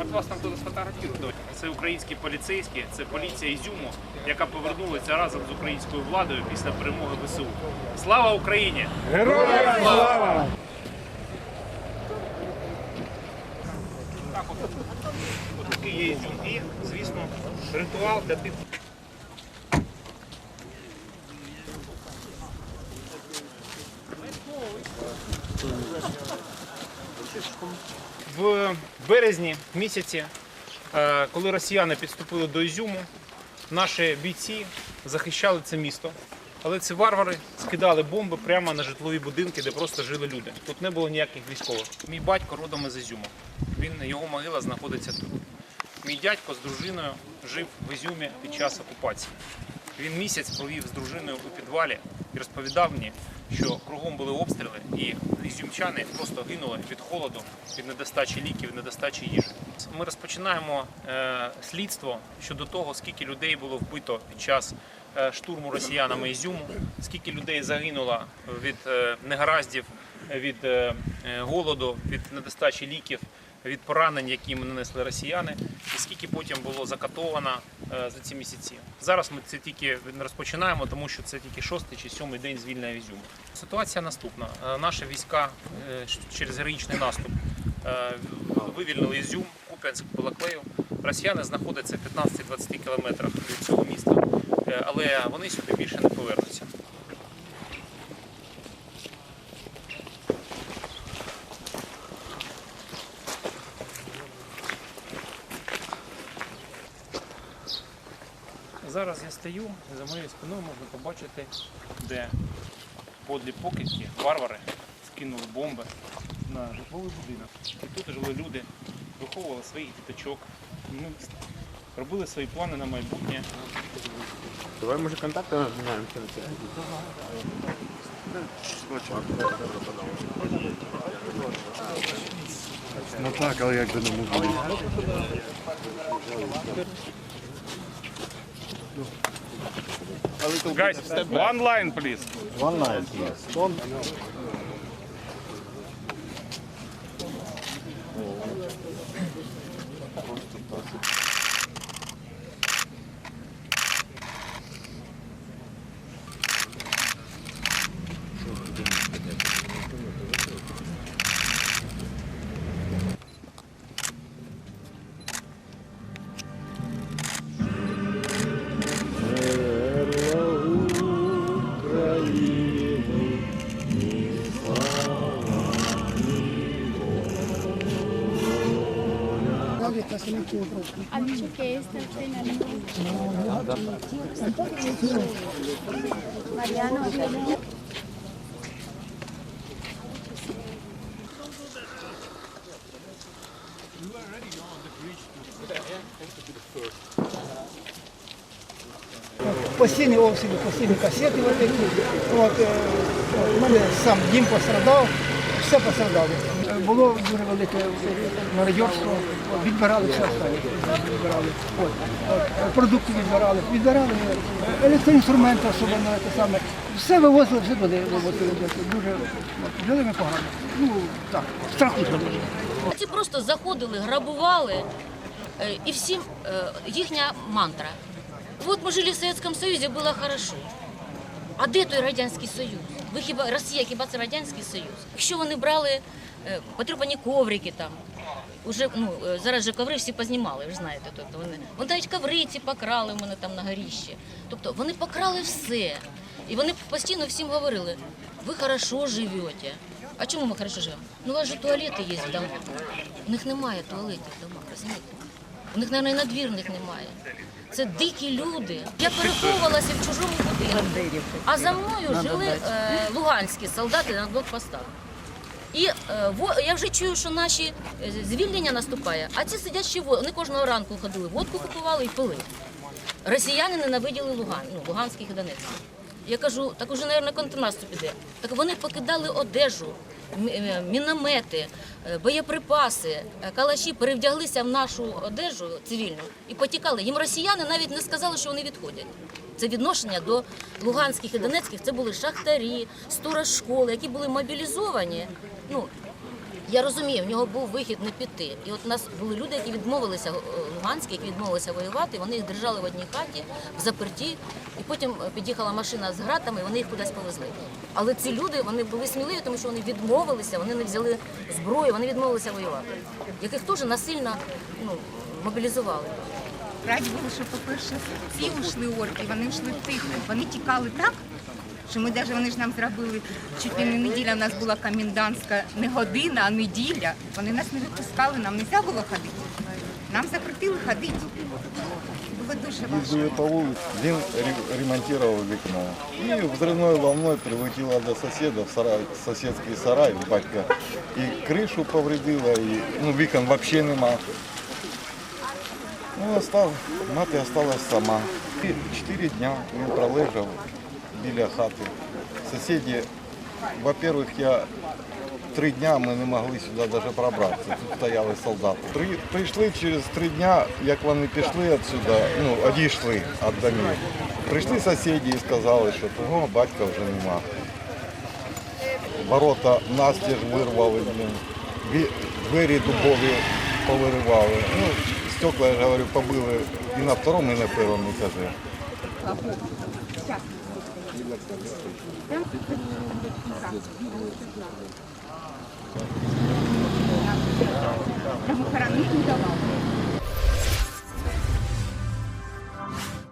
От вас там хтось сфотографірує. Це українські поліцейські, це поліція Ізюму, яка повернулася разом з українською владою після перемоги ВСУ. Слава Україні! Героям слава! Так от, такий є Ізюм. І, звісно, ритуал для тих. В березні місяці, е, коли росіяни підступили до Ізюму, наші бійці захищали це місто. Але ці варвари скидали бомби прямо на житлові будинки, де просто жили люди. Тут не було ніяких військових. Мій батько родом із Ізюму. Він його могила знаходиться тут. Мій дядько з дружиною жив в Ізюмі під час окупації. Він місяць провів з дружиною у підвалі і розповідав мені, що кругом були обстріли, і ізюмчани просто гинули від холоду, від недостачі ліків, недостачі їжі. Ми розпочинаємо е, слідство щодо того, скільки людей було вбито під час е, штурму росіянами Ізюму, скільки людей загинуло від е, негараздів, від голоду, від недостачі ліків від поранень, які їм нанесли росіяни, і скільки потім було закатовано е, за ці місяці. Зараз ми це тільки розпочинаємо, тому що це тільки шостий чи сьомий день звільнення Ізюму. Ситуація наступна: Е, наші війська е, через героїчний наступ вивільнили Ізюм, Куп'янськ, Балаклею. Росіяни знаходяться в 15-20 кілометрах від цього міста, але вони сюди більше не повернуться. Зараз я стою, і за моєю спиною можна побачити, де подлі покидьки, варвари скинули бомби на житловий будинок. І тут жили люди, виховували своїх діточок, ну, робили свої плани на майбутнє. Давай, може, контакти обміняємося на це. Ну так, але як би не можливо. Guys, one line, please. One line, please. Don't... dicho que tren Mariano, постійні обстріли, постійні касети. От, такі. от, е, у мене сам дім пострадав, все пострадало. Було дуже велике мародерство, відбирали все останнє. Відбирали. Продукти відбирали, відбирали е, електроінструменти, особливо те саме. Все вивозили, все туди вивозили. Дуже от, жили ми погано. Ну так, страхутно дуже. Ці просто заходили, грабували, е, і всім е, їхня мантра. От ми жили в Совєтському Союзі, було хорошо. А де той Радянський Союз? Ви хіба Росія, хіба це Радянський Союз? Якщо вони брали е, потрібні коврики там, уже, ну, е, зараз же коври всі познімали, ви ж знаєте. Тобто вони, вони навіть коври ці покрали в мене там на горіщі. Тобто вони покрали все. І вони постійно всім говорили, ви хорошо живете. А чому ми хорошо живемо? Ну, у вас же туалети є в домах. У них немає туалетів в домах, розумієте? У них, мабуть, і надвірних немає. Це дикі люди. Я переховувалася в чужому будинку. А за мною жили е, луганські солдати на блокпостах. І е, во, я вже чую, що наші е, звільнення наступає, а ці сидять ще Вони кожного ранку ходили, водку купували і пили. Росіяни ненавиділи Луган, ну, Луганських і Донецьких. Я кажу, так уже, мабуть, контрнаступ іде. Так вони покидали одежу, е, міномети, боєприпаси, е, калаші, перевдяглися в нашу одежу цивільну і потікали. Їм росіяни навіть не сказали, що вони відходять. Це відношення до луганських і донецьких. Це були шахтарі, сторож школи, які були мобілізовані. Ну, Я розумію, в нього був вихід не піти. І от у нас були люди, які відмовилися, е, луганські, які відмовилися воювати, вони їх держали в одній хаті, в заперті, і потім е, під'їхала машина з гратами, і вони їх кудись повезли. Але ці люди вони були сміливі, тому що вони відмовилися, вони не взяли зброю, вони відмовилися воювати, яких теж насильно ну, мобілізували. Раді було, що, по-перше, ці ушли орки, вони йшли тихо. Вони тікали так, що ми навіть вони ж нам зробили чуть не неділя. У нас була комендантська не година, а неділя. Вони нас не випускали, нам не можна було ходити. Нам запретили ходити. Було дуже важко. Ездили по улице, Дин ре- ремонтировал вікно. И взрывной волной прилетело до соседа в сарай, соседский сарай, батька. И крышу повредило, и ну, вікон вообще нема. Ну, остав, мати осталась сама. Чотири дня він пролежав біля хати. Сусіди, во-первых, я три дня ми не могли сюди навіть пробратися. Тут стояли солдати. При, прийшли через три дня, як вони пішли відсюди, ну, одійшли від домів. Прийшли сусіди і сказали, що того батька вже нема. Ворота настіж вирвали, двері дубові повиривали. Ну, стекла, я говорю, побили і на второму, і на першому етажі. Нам охорони не давали.